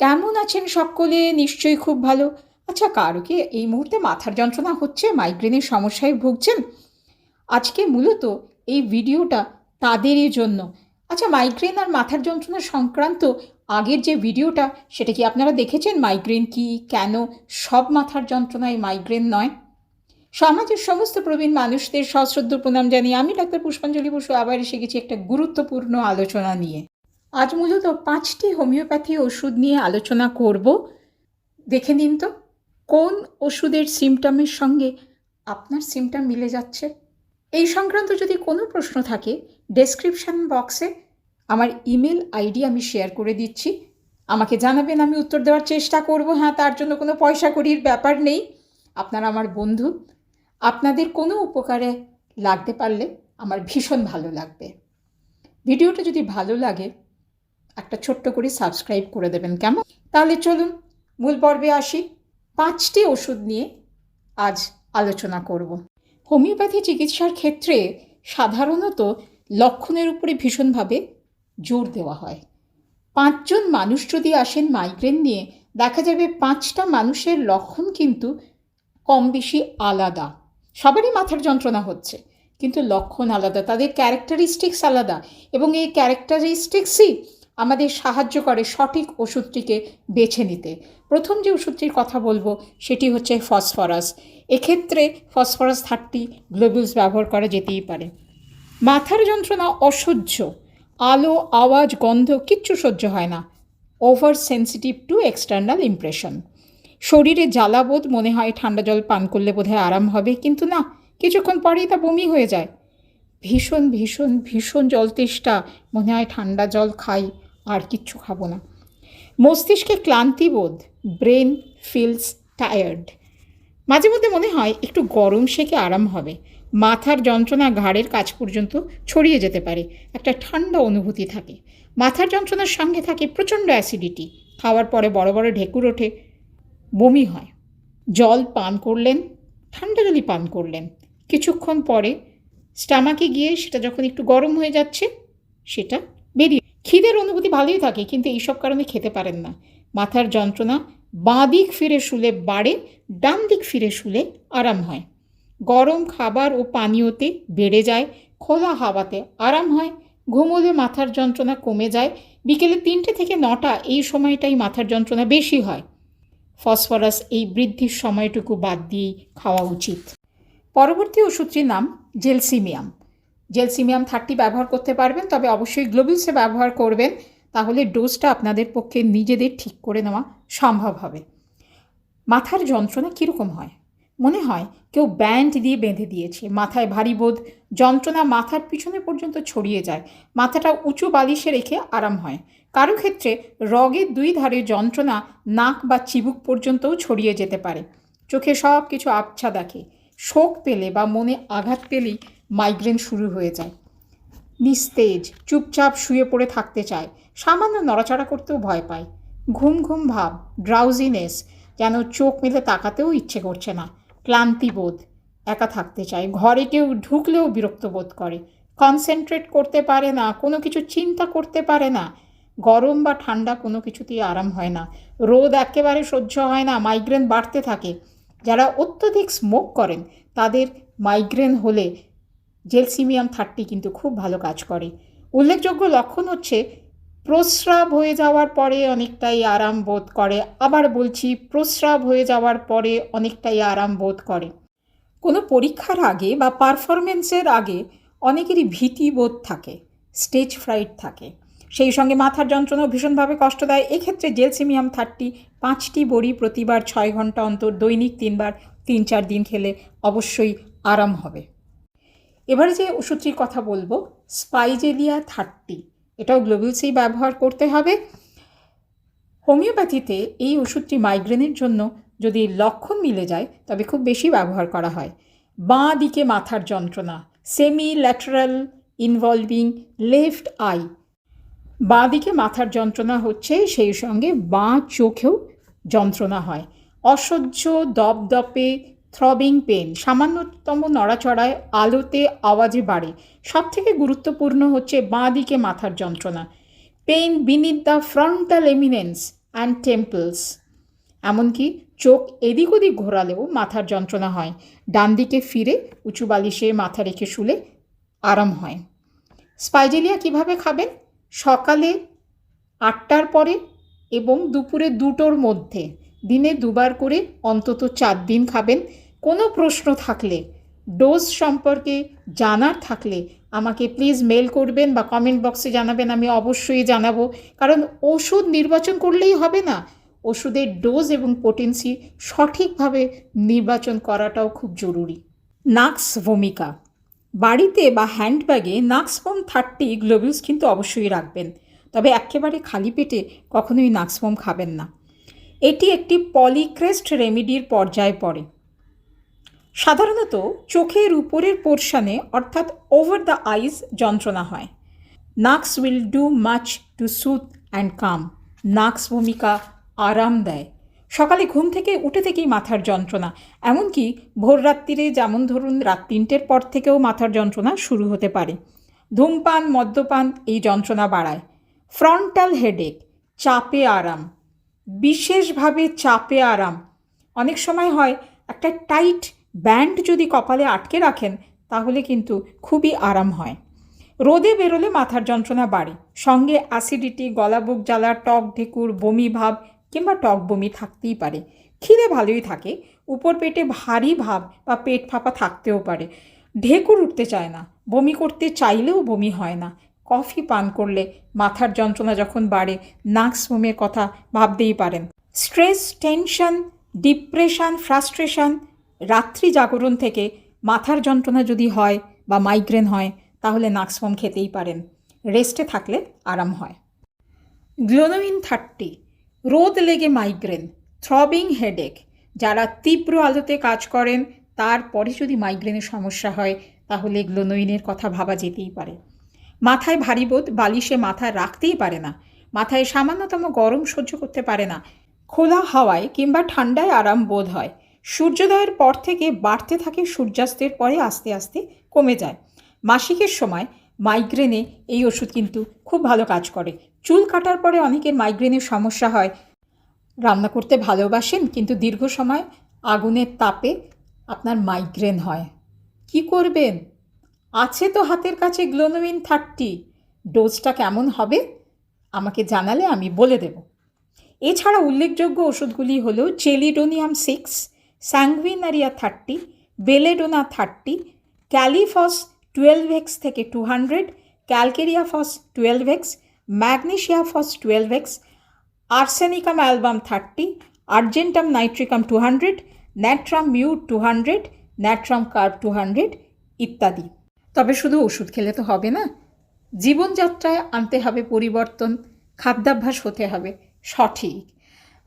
কেমন আছেন সকলে? নিশ্চয়ই খুব ভালো। আচ্ছা কারও কি এই মুহূর্তে মাথার যন্ত্রণা হচ্ছে? মাইগ্রেনের সমস্যায় ভুগছেন? আজকে মূলত এই ভিডিওটা তাদেরই জন্য। আচ্ছা মাইগ্রেন আর মাথার যন্ত্রণা সংক্রান্ত আগের যে ভিডিওটা, সেটা কি আপনারা দেখেছেন? মাইগ্রেন কি, কেন? সব মাথার যন্ত্রণায় মাইগ্রেন নয়? সমাজের সমস্ত প্রবীণ মানুষদের সশ্রদ্ধ প্রণাম জানিয়ে আমি ডাক্তার পুষ্পাঞ্জলি বসু আবার এসে গেছি একটা গুরুত্বপূর্ণ আলোচনা নিয়ে। আজ মূলত পাঁচটি হোমিওপ্যাথি ওষুধ নিয়ে আলোচনা করব। দেখে নিন তো, কোন ওষুধের সিমটমের সঙ্গে আপনার সিমটম মিলে যাচ্ছে? এই সংক্রান্ত যদি কোনো প্রশ্ন থাকে ডেসক্রিপশন বক্সে আমার ইমেল আইডি আমি শেয়ার করে দিচ্ছি। আমাকে জানাবেন, আমি উত্তর দেওয়ার চেষ্টা করব। হ্যাঁ তার জন্য কোনো পয়সা কড়ির ব্যাপার নেই। আপনারা আমার বন্ধু। আপনাদের কোনো উপকারে লাগতে পারলে আমার ভীষণ ভালো লাগবে। ভিডিওটা যদি ভালো লাগে একটা ছোট্ট করে সাবস্ক্রাইব করে দেবেন, কেমন? তাহলে চলুন, মূল পর্বে আসি। পাঁচটি ওষুধ নিয়ে আজ আলোচনা করব। হোমিওপ্যাথি চিকিৎসার ক্ষেত্রে সাধারণত লক্ষণের উপরে ভীষণভাবে জোর দেওয়া হয়। পাঁচজন মানুষ যদি আসেন মাইগ্রেন নিয়ে, দেখা যাবে পাঁচটা মানুষের লক্ষণ কিন্তু কম বেশি আলাদা। সবারই মাথার যন্ত্রণা হচ্ছে, কিন্তু লক্ষণ আলাদা, তাদের ক্যারেক্টারিস্টিক্স আলাদা এবং এই ক্যারেক্টারিস্টিক্সই আমাদের সাহায্য করে সঠিক ওষুধটিকে বেছে নিতে। প্রথম যে ওষুধটির কথা বলব, সেটি হচ্ছে ফসফরাস। এক্ষেত্রে ফসফরাস থার্টি গ্লোবুলস ব্যবহার করা যেতেই পারে। মাথার যন্ত্রণা অসহ্য। আলো, আওয়াজ, গন্ধ কিচ্ছু সহ্য হয় না। Over sensitive to external impression. শরীরে জ্বালাবোধ, মনে হয় ঠান্ডা জল পান করলে বোধহয় আরাম হবে, কিন্তু না, কিছুক্ষণ পরেই তা বমি হয়ে যায়। ভীষণ ভীষণ ভীষণ জল তেষ্টা মনে হয় ঠান্ডা জল খাই। আর কিচ্ছু খাব না। মস্তিষ্কে ক্লান্তিবোধ ব্রেন ফিলস টায়ার্ড। মাঝে মধ্যে মনে হয় একটু গরম সেকে আরাম হবে। মাথার যন্ত্রণা ঘাড়ের কাজ পর্যন্ত ছড়িয়ে যেতে পারে। একটা ঠান্ডা অনুভূতি থাকে। মাথার যন্ত্রণার সঙ্গে থাকে প্রচণ্ড অ্যাসিডিটি। খাওয়ার পরে বড় বড় ঢেকুর ওঠে, বমি হয়। জল পান করলেন, ঠান্ডা জলই পান করলেন। কিছুক্ষণ পরে স্টামাকে গিয়ে সেটা যখন একটু গরম হয়ে যাচ্ছে, সেটা খিদের অনুভূতি ভালোই থাকে, কিন্তু এইসব কারণে খেতে পারেন না। মাথার যন্ত্রণা, বাঁ দিক ফিরে শুলে বাড়ে, ডান দিক ফিরে শুলে আরাম হয়। গরম খাবার ও পানীয়তে বেড়ে যায়, খোলা হাওয়াতে আরাম হয়, ঘুমোলে মাথার যন্ত্রণা কমে যায়, বিকেলে তিনটে থেকে নটা এই সময়টাই মাথার যন্ত্রণা বেশি হয়। ফসফরাস এই বৃদ্ধির সময়টুকু বাদ দিয়েই খাওয়া উচিত। পরবর্তী ওষুধটির নাম জেলসিমিয়াম। জেলসিমিয়াম থার্টি ব্যবহার করতে পারবেন, তবে অবশ্যই গ্লোবিলসে ব্যবহার করবেন, তাহলে ডোজটা আপনাদের পক্ষে নিজেদের ঠিক করে নেওয়া সম্ভব হবে। মাথার যন্ত্রণা কীরকম হয়? মনে হয় কেউ ব্যান্ড দিয়ে বেঁধে দিয়েছে, মাথায় ভারী বোধ, যন্ত্রণা মাথার পিছনে পর্যন্ত ছড়িয়ে যায়, মাথাটা উঁচু বালিশে রেখে আরাম হয়। কারও ক্ষেত্রে রগের দুই ধারে যন্ত্রণা নাক বা চিবুক পর্যন্তও ছড়িয়ে যেতে পারে। চোখে সব কিছু আবছা দেখে। শোক পেলে বা মনে আঘাত পেলেই মাইগ্রেন শুরু হয়ে যায়। নিস্তেজ, চুপচাপ শুয়ে পড়ে থাকতে চায়। সামান্য নড়াচড়া করতেও ভয় পায়। ঘুম ঘুম ভাব ড্রাউজিনেস যেন চোখ মেলে তাকাতেও ইচ্ছে করছে না। ক্লান্তিবোধ একা থাকতে চায়। ঘরে কেউ ঢুকলেও বিরক্ত বোধ করে। কনসেন্ট্রেট করতে পারে না, কোনো কিছু চিন্তা করতে পারে না। গরম বা ঠান্ডা কোনো কিছুতেই আরাম হয় না। রোদ একেবারে সহ্য হয় না মাইগ্রেন বাড়তে থাকে। যারা অত্যধিক স্মোক করেন, তাদের মাইগ্রেন হলে জেলসিমিয়াম থার্টি কিন্তু খুব ভালো কাজ করে। উল্লেখযোগ্য লক্ষণ হচ্ছে, প্রস্রাব হয়ে যাওয়ার পরে অনেকটাই আরাম বোধ করে, আবার বলছি প্রস্রাব হয়ে যাওয়ার পরে অনেকটাই আরাম বোধ করে। কোনো পরীক্ষার আগে বা পারফরমেন্সের আগে অনেকেরই ভীতি বোধ থাকে স্টেজ ফ্রাইট থাকে। সেই সঙ্গে মাথার যন্ত্রণাও ভীষণভাবে কষ্ট দেয়। এক্ষেত্রে জেলসিমিয়াম থার্টি পাঁচটি বড়ি প্রতিবার ছয় ঘণ্টা অন্তর দৈনিক তিনবার তিন চার দিন খেলে অবশ্যই আরাম হবে। এবারে যে ওষুধটির কথা বলব, স্পাইজেলিয়া থার্টি, এটাও গ্লোবিলসেই ব্যবহার করতে হবে। হোমিওপ্যাথিতে এই ওষুধটি মাইগ্রেনের জন্য যদি লক্ষণ মিলে যায়, তবে খুব বেশি ব্যবহার করা হয়। বাঁ দিকে মাথার যন্ত্রণা semi lateral involving left eye বাঁ দিকে মাথার যন্ত্রণা হচ্ছে, সেই সঙ্গে বাঁ চোখেও যন্ত্রণা হয়। অসহ্য, দপদপে থ্রবিং পেন সামান্যতম নড়াচড়ায় আলোতে আওয়াজে বাড়ে। সব থেকে গুরুত্বপূর্ণ হচ্ছে বাঁ দিকে মাথার যন্ত্রণা। Pain beneath the frontal eminence and temples এমনকি চোখ এদিক ওদিক ঘোরালেও মাথার যন্ত্রণা হয়। ডান দিকে ফিরে উঁচু বালিশে মাথা রেখে শুলে আরাম হয়। স্পাইজেলিয়া কীভাবে খাবেন? সকালে আটটার পরে এবং দুপুরে দুটোর মধ্যে। দিনে দুবার করে অন্তত চার দিন খাবেন। কোনো প্রশ্ন থাকলে ডোজ সম্পর্কে জানার থাকলে আমাকে প্লিজ মেল করবেন বা কমেন্ট বক্সে জানাবেন, আমি অবশ্যই জানাব। কারণ ওষুধ নির্বাচন করলেই হবে না। ওষুধের ডোজ এবং পোটেন্সি সঠিকভাবে নির্বাচন করাটাও খুব জরুরি। নাক্স ভূমিকা। বাড়িতে বা হ্যান্ডব্যাগে নাক্সফোম থার্টি গ্লোবিউস কিন্তু অবশ্যই রাখবেন। তবে একেবারে খালি পেটে কখনোই নাক্সফোম খাবেন না। এটি একটি পলিক্রেস্ট রেমিডির পর্যায়ে পড়ে। সাধারণত চোখের উপরের পোর্শনে অর্থাৎ ওভার দ্য আইজ যন্ত্রণা হয়। Nux will do much to soothe and calm. Nux ভূমিকা আরাম দেয়। সকালে ঘুম থেকে উঠে থেকেই মাথার যন্ত্রণা। এমনকি ভোর রাত্রিরে যেমন ধরুন রাত তিনটের পর থেকেও মাথার যন্ত্রণা শুরু হতে পারে। ধূমপান, মদ্যপান এই যন্ত্রণা বাড়ায়। ফ্রন্টাল হেডেক, চাপে আরাম। বিশেষভাবে চাপে আরাম। অনেক সময় হয় একটা টাইট ব্যান্ড যদি কপালে আটকে রাখেন, তাহলে কিন্তু খুবই আরাম হয়। রোদে বেরোলে মাথার যন্ত্রণা বাড়ে। সঙ্গে অ্যাসিডিটি গলা বুক জ্বালা, টক ঢেকুর, বমি ভাব কিংবা টক বমি থাকতেই পারে। খিদে ভালোই থাকে, উপর পেটে ভারী ভাব বা পেট ফাঁপা থাকতেও পারে। ঢেকুর উঠতে চায় না, বমি করতে চাইলেও বমি হয় না। কফি পান করলে মাথার যন্ত্রণা যখন বাড়ে নাক্স বমির কথা ভাবতেই পারেন। স্ট্রেস, টেনশন, ডিপ্রেশন, ফ্রাস্ট্রেশন, রাত্রি জাগরণ থেকে মাথার যন্ত্রণা যদি হয় বা মাইগ্রেন হয়, তাহলে নাক্সফোম খেতেই পারেন। রেস্টে থাকলে আরাম হয়। গ্লোনোইন থার্টি রোদ লেগে মাইগ্রেন, থ্রবিং হেডেক। যারা তীব্র আলোতে কাজ করেন তারপরে যদি মাইগ্রেনের সমস্যা হয়, তাহলে গ্লোনোইনের কথা ভাবা যেতেই পারে। মাথায় ভারী বোধ, বালিশে মাথা রাখতেই পারে না। মাথায় সামান্যতম গরম সহ্য করতে পারে না। খোলা হাওয়ায় কিংবা ঠান্ডায় আরাম বোধ হয়। সূর্যোদয়ের পর থেকে বাড়তে থাকে সূর্যাস্তের পরে আস্তে আস্তে কমে যায়। মাসিকের সময় মাইগ্রেনে এই ওষুধ কিন্তু খুব ভালো কাজ করে। চুল কাটার পরে অনেকের মাইগ্রেনের সমস্যা হয়। রান্না করতে ভালোবাসেন, কিন্তু দীর্ঘ সময় আগুনের তাপে আপনার মাইগ্রেন হয়। কি করবেন? আছে তো হাতের কাছে গ্লোনোমিন থার্টি ডোজটা কেমন হবে? আমাকে জানালে আমি বলে দেব। এছাড়া উল্লেখযোগ্য ওষুধগুলি হলো chelidonium six sanguinaria thirty belladonna thirty kali phos twelve X থেকে two hundred, calcarea phos twelve X, magnesia phos twelve X, arsenicum album thirty, argentum nitricum two hundred, natrum mur two hundred, natrum carb two hundred ইত্যাদি। তবে শুধু ওষুধ খেলে তো হবে না, জীবনযাত্রায় আনতে হবে পরিবর্তন, খাদ্যাভ্যাস হতে হবে, সঠিক।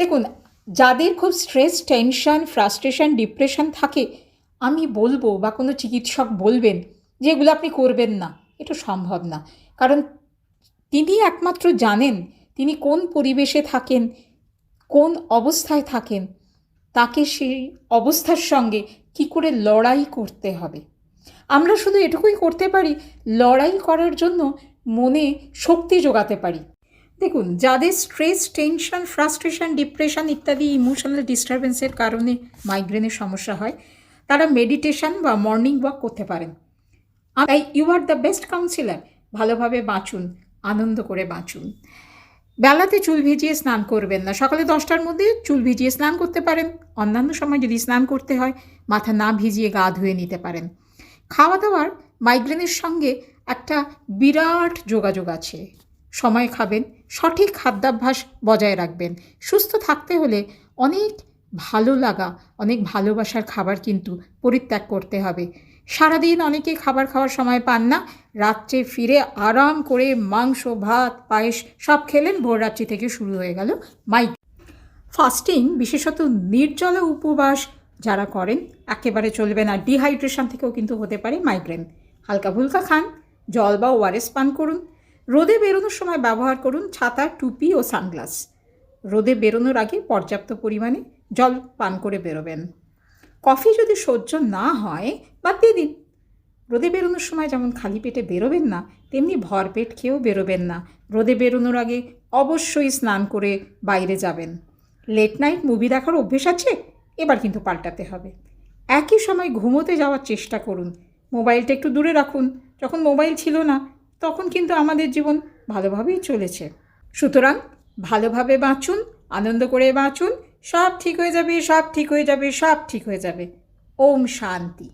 দেখুন, যাদের খুব স্ট্রেস, টেনশন, ফ্রাস্ট্রেশন, ডিপ্রেশন থাকে, আমি বলব বা কোনো চিকিৎসক বলবেন যে এগুলো আপনি করবেন না, এটা সম্ভব না। কারণ তিনি একমাত্র জানেন তিনি কোন পরিবেশে থাকেন, কোন অবস্থায় থাকেন, তাকে সেই অবস্থার সঙ্গে কি করে লড়াই করতে হবে। আমরা শুধু এটুকুই করতে পারি, লড়াই করার জন্য মনে শক্তি যোগাতে পারি। দেখুন, যাদের স্ট্রেস টেনশন ফ্রাস্ট্রেশন ডিপ্রেশন ইত্যাদি ইমোশনাল ডিস্টারবেন্সের কারণে মাইগ্রেনের সমস্যা হয়, তারা মেডিটেশন বা মর্নিং ওয়াক করতে পারেন। তাই you are the best counsellor ভালোভাবে বাঁচুন, আনন্দ করে বাঁচুন। বেলাতে চুল ভিজিয়ে স্নান করবেন না। সকালে দশটার মধ্যে চুল ভিজিয়ে স্নান করতে পারেন। অন্যান্য সময় যদি স্নান করতে হয়, মাথা না ভিজিয়ে গা ধুয়ে নিতে পারেন। খাওয়া দাওয়ার মাইগ্রেনের সঙ্গে একটা বিরাট যোগাযোগ আছে। সময় খাবেন, সঠিক খাদ্যাভ্যাস বজায় রাখবেন। সুস্থ থাকতে হলে অনেক ভালো লাগা, অনেক ভালোবাসার খাবার কিন্তু পরিত্যাগ করতে হবে। সারাদিন অনেকে খাবার খাওয়ার সময় পান না। রাত্রে ফিরে আরাম করে মাংস, ভাত, পায়েস সব খেলেন ভোর রাত্রি থেকে শুরু হয়ে গেল মাইক। ফাস্টিং বিশেষত নির্জলা উপবাস যারা করেন, একেবারে চলবে না। ডিহাইড্রেশন থেকেও কিন্তু হতে পারে মাইগ্রেন। হালকা ফুলকা খান, জল বা ওয়ারেস পান করুন। রোদে বেরোনোর সময় ব্যবহার করুন ছাতা, টুপি ও সানগ্লাস। রোদে বেরোনোর আগে পর্যাপ্ত পরিমাণে জল পান করে বেরোবেন। কফি যদি সহ্য না হয় বাদ দিয়ে দিন। রোদে বেরোনোর সময় যেমন খালি পেটে বেরোবেন না, তেমনি ভরপেট খেয়েও বেরোবেন না। রোদে বেরোনোর আগে অবশ্যই স্নান করে বাইরে যাবেন। লেট নাইট মুভি দেখার অভ্যেস আছে? এবার কিন্তু পাল্টাতে হবে। একই সময় ঘুমোতে যাওয়ার চেষ্টা করুন। মোবাইলটা একটু দূরে রাখুন। যখন মোবাইল ছিল না, তখন কিন্তু আমাদের জীবন ভালোভাবেই চলেছে। সুতরাং ভালোভাবে বাঁচুন, আনন্দ করে বাঁচুন। সব ঠিক হয়ে যাবে, সব ঠিক হয়ে যাবে, সব ঠিক হয়ে যাবে। ওম শান্তি।